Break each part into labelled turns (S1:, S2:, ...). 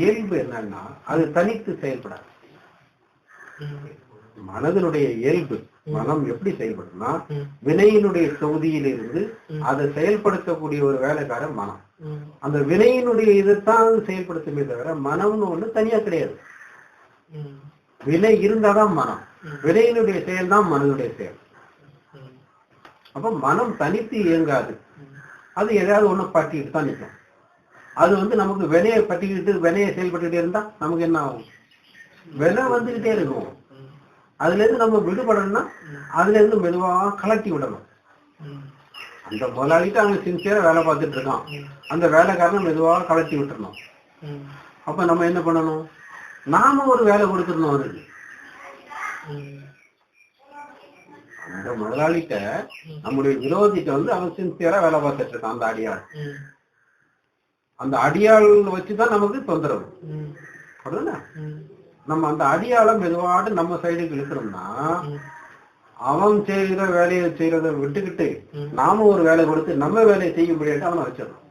S1: இயல்பு என்னன்னா அது தனித்து செயல்படாது. மனதினுடைய இயல்பு மனம் எப்படி செயல்படும்னா வினையினுடைய தொகுதியிலிருந்து அதை செயல்படுத்தக்கூடிய ஒரு வேலைக்காரன் மனம். அந்த வினையினுடைய இதைத்தான் செயல்படுத்துமே தவிர மனம்னு ஒண்ணு தனியா கிடையாது. வினை இருந்தாதான் மனம். வினையினுடைய செயல் தான் மனதுடைய செயல். அப்ப மனம் தனித்து இயங்காது. அது எதாவது ஒண்ணு பட்டிட்டு தான் நிற்கும் அது வந்து நமக்கு விலையை பட்டிக்கிட்டு விலையை செயல்பட்டுக்கிட்டே இருந்தா நமக்கு என்ன ஆகும்? விலை வந்துகிட்டே இருக்கும். அதுல இருந்து நம்ம விடுபடணும்னா அதுல இருந்து மெதுவா கலட்டி விடணும். அந்த முதலாளிட்டு அவன் சின்சியரா வேலை பார்த்துட்டு இருக்கான். அந்த வேலைக்காரனை மெதுவா கலட்டி விட்டுறணும். அப்ப நம்ம என்ன பண்ணணும்? நாம ஒரு வேலை கொடுத்துடணும் அவருக்கு. அந்த முதலாளிட்ட நம்முடைய விரோதிட்ட வந்து அவன் சின்சியரா வேலை பார்த்துட்டு இருக்கான் அந்த அடியாள் அந்த அடியாள் வச்சுதான் நமக்கு தொந்தரவு. நம்ம அந்த அடியாள மெதுவாட்டு நம்ம சைடுக்கு இழுக்கிறோம்னா அவன் செய்கிற வேலையை செய்யறத விட்டுக்கிட்டு நாம ஒரு வேலை கொடுத்து நம்ம வேலையை செய்ய முடியாது அவனை வச்சிடணும்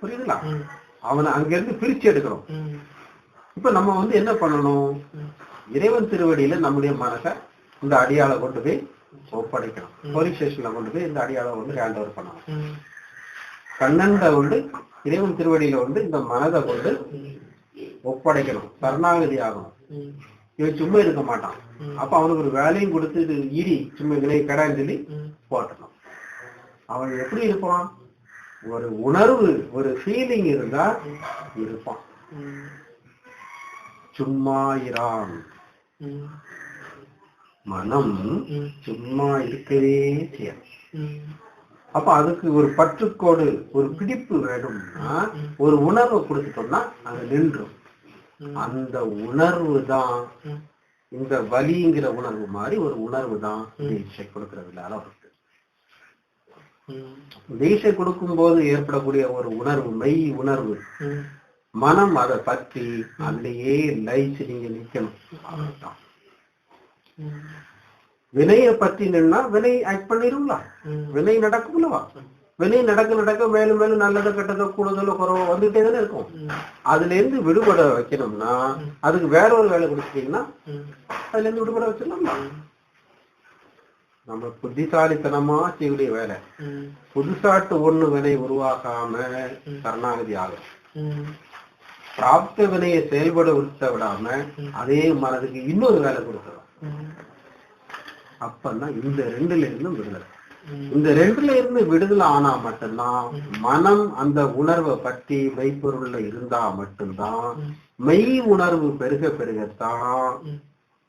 S1: புரியுதுங்களா? அவனை அங்கிருந்து பிரிச்சு எடுக்கிறோம். இப்ப நம்ம வந்து என்ன பண்ணணும்? இறைவன் திருவடியில நம்முடைய மனசை இந்த அடியாளை கொண்டு போய் ஒப்படைக்கணும். போலீஸ் ஸ்டேஷன்ல கொண்டு போய் இந்த அடியாளை வந்து ஹேண்ட் ஓவர் பண்ணணும். கண்ணண்ட உண்டு இறைவன் திருவடியில வந்து இந்த மனதை கொண்டு ஒப்படைக்கணும். சரணாகதி ஆகணும். இவன் சும்மா இருக்க மாட்டான். அப்ப அவனுக்கு ஒரு வேலையும் கொடுத்து இது இடி சும்மா வினை கடான்னு சொல்லி போட்டணும் அவன் எப்படி இருப்பான்? ஒரு உணர்வு ஒரு ஃபீலிங் இருந்தா இருப்பான். சும்மா இரான். மனம் சும்மா இருக்கவே செய்யும் அப்ப அதுக்கு ஒரு பற்றுக்கோடு ஒரு பிடிப்பு வேணும்னா ஒரு உணர்வை கொடுத்துட்டோம்னா அது நின்றும். அந்த உணர்வு தான் இந்த வலிங்கிற உணர்வு மாதிரி ஒரு உணர்வு தான் தீட்சை கொடுக்கறதுல அளவுக்கு தீட்சை கொடுக்கும் போது ஏற்படக்கூடிய ஒரு உணர்வு மெய் உணர்வு. மனம் அதை பற்றி அதுலயே லைச்சு நீங்க நிக்கணும். அவ்வளவுதான். வினையை பற்றி நின்னா வினை ஆக்ட் பண்ணிருங்களா வினை நடக்கும்லவா வினை நடக்க நடக்க மேலும் மேலும் நல்லதோ கெட்டதோ கூடுதலோ குறவோ வந்துட்டே தானே இருக்கும். அதுல இருந்து விடுபட வைக்கணும்னா அதுக்கு வேற ஒரு வேலை கொடுத்துட்டீங்கன்னா அதுல இருந்து விடுபட வச்சிடலாம்ல. நம்ம புத்திசாலித்தனமா செய்யக்கூடிய வேலை. புதுசாட்டு ஒண்ணு வினை உருவாக்காம சரணாகதி ஆகும் பிராப்த வினையை செயல்பட விடாம அதே மனதுக்கு இன்னொரு வேலை கொடுத்துரும் அப்பதான் இந்த ரெண்டுல இருந்தும் விடுதலை இந்த ரெண்டுல இருந்து விடுதலை ஆனா மட்டும்தான் மனம் அந்த உணர்வை பற்றி மெய்ப்பொருள்ல இருந்தா மட்டும்தான் மெய் உணர்வு பெருக பெருகத்தான்.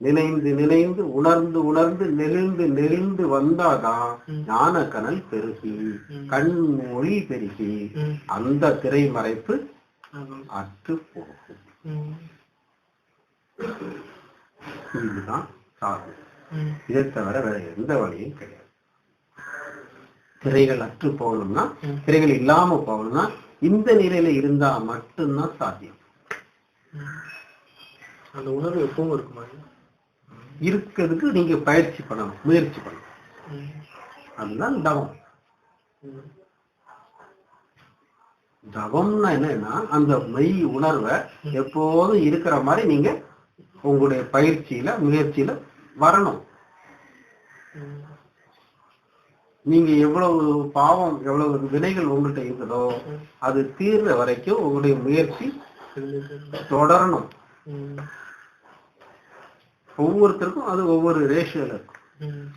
S1: நினைந்து நினைந்து உணர்ந்து உணர்ந்து நெளிந்து நெளிந்து வந்தாதான் ஞான கனல் பெருகி கண் மொழி பெருகி அந்த திரைமறைப்பு அற்று போகும். இதுதான் சாதனை இதை தவிர வேற எந்த வழியும் கிடையாது. திரைகள் அற்று போகணும்னா திரைகள் இல்லாம போகணும்னா இந்த நிலையில இருந்தா மட்டும்தான் சாத்தியம்.
S2: அந்த உணர்வு எப்பவும் இருக்குமா?
S1: இருக்கிறதுக்கு நீங்க பயிற்சி பண்ணணும் முயற்சி பண்ணணும். அதுதான் தவம். தவம்னா என்னன்னா அந்த மெய் உணர்வை எப்போதும் இருக்கிற மாதிரி நீங்க உங்களுடைய பயிற்சியில முயற்சியில வரணும். நீங்க எவ்வளவு பாவம் எவ்வளவு வினைகள் உங்கள்கிட்ட இருக்குதோ அது தீர்ற வரைக்கும் உங்களுடைய முயற்சி தொடரணும். ஒவ்வொருத்தருக்கும் அது ஒவ்வொரு ரேஷியோல இருக்கும்.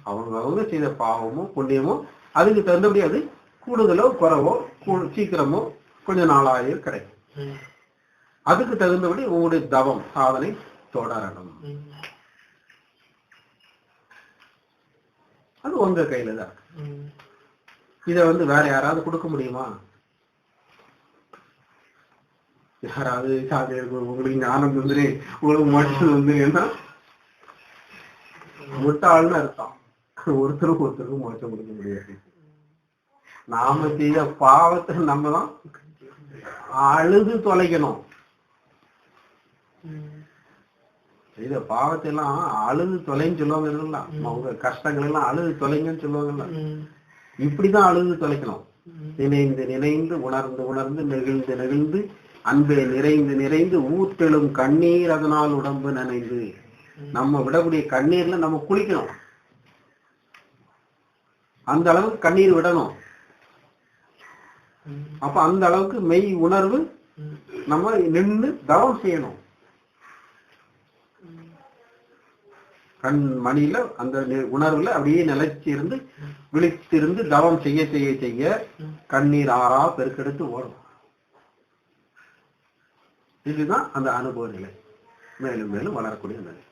S1: அவங்க அவங்க செய்த பாவமோ புண்ணியமோ அதுக்கு தகுந்தபடி அது கூடுதலோ குறவோ சீக்கிரமோ கொஞ்ச நாளாயோ கிடைக்கும். அதுக்கு தகுந்தபடி உங்களுடைய தவம் சாதனை தொடரணும். அது உங்க கையில தான். இத வந்து வேற யாராவது கொடுக்க முடியுமா? யாராவது சாதி உங்களுக்கு ஞானம் வந்து உங்களுக்கு மட்டும் வந்து என்ன முட்டாள்னு அர்த்தம். ஒருத்தருக்கு ஒருத்தருக்கு மோட்சம் கொடுக்க முடியாது. நாம செய்த பாவத்தை நம்ம தான் அழுது தொலைக்கணும். செய்த பாவத்தை எல்லாம் அழுது தொலைன்னு சொல்லுவாங்க உங்க கஷ்டங்கள் எல்லாம் அழுது தொலைங்கன்னு சொல்லுவாங்கல்ல. இப்படிதான் அழுது தொலைக்கணும். நினைந்து நினைந்து உணர்ந்து உணர்ந்து நெகிழ்ந்து நெகிழ்ந்து அன்பே நிறைந்து நிறைந்து ஊற்றெழும் கண்ணீர் அதனால் உடம்பு நனைந்து. நம்ம விடக்கூடிய கண்ணீர்ல நம்ம குளிக்கணும். அந்த அளவுக்கு கண்ணீர் விடணும். அப்ப அந்த அளவுக்கு மெய் உணர்வு. நம்ம நின்று தவம் செய்யணும். கண் மணியில அந்த உணர்வுல அப்படியே நிலைச்சு இருந்து விழித்திருந்து தவம் செய்ய செய்ய செய்ய கண்ணீர் ஆறா பெருக்கெடுத்து ஓடும். இதுதான் அந்த அனுபவ நிலை. மேலும் மேலும் வளரக்கூடிய நிலை.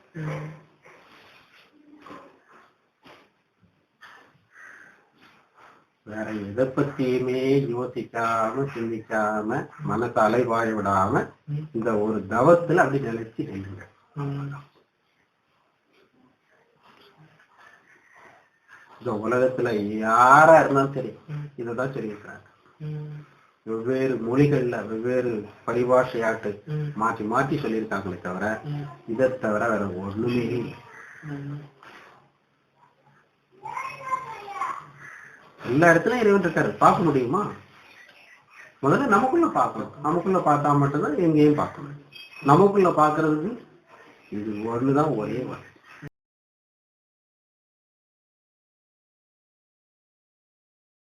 S1: வேற எதை பத்தியுமே யோசிக்காம சிந்திக்காம மனசை அலைவாய விடாம. இந்த ஒரு தவத்துல அப்படி நிலைச்சு நில்லுங்க. இந்த உலகத்துல யாரா இருந்தாலும் சரி இததான் சொல்லியிருக்காங்க வெவ்வேறு மொழிகள்ல வெவ்வேறு பரிபாஷையாட்டு மாற்றி மாற்றி சொல்லியிருக்காங்களே தவிர
S2: இத
S1: இதை தவிர வேற ஒண்ணுமே இல்லை. எல்லா இடத்துலயும் இறைவன் இருக்காரு. பார்க்க முடியுமா? முதல்ல நமக்குள்ள பார்க்கணும். நமக்குள்ள பார்த்தா மட்டும்தான் எங்கேயும் பார்க்கணும் நமக்குள்ள பாக்குறது இது ஒண்ணுதான் ஒரே வழி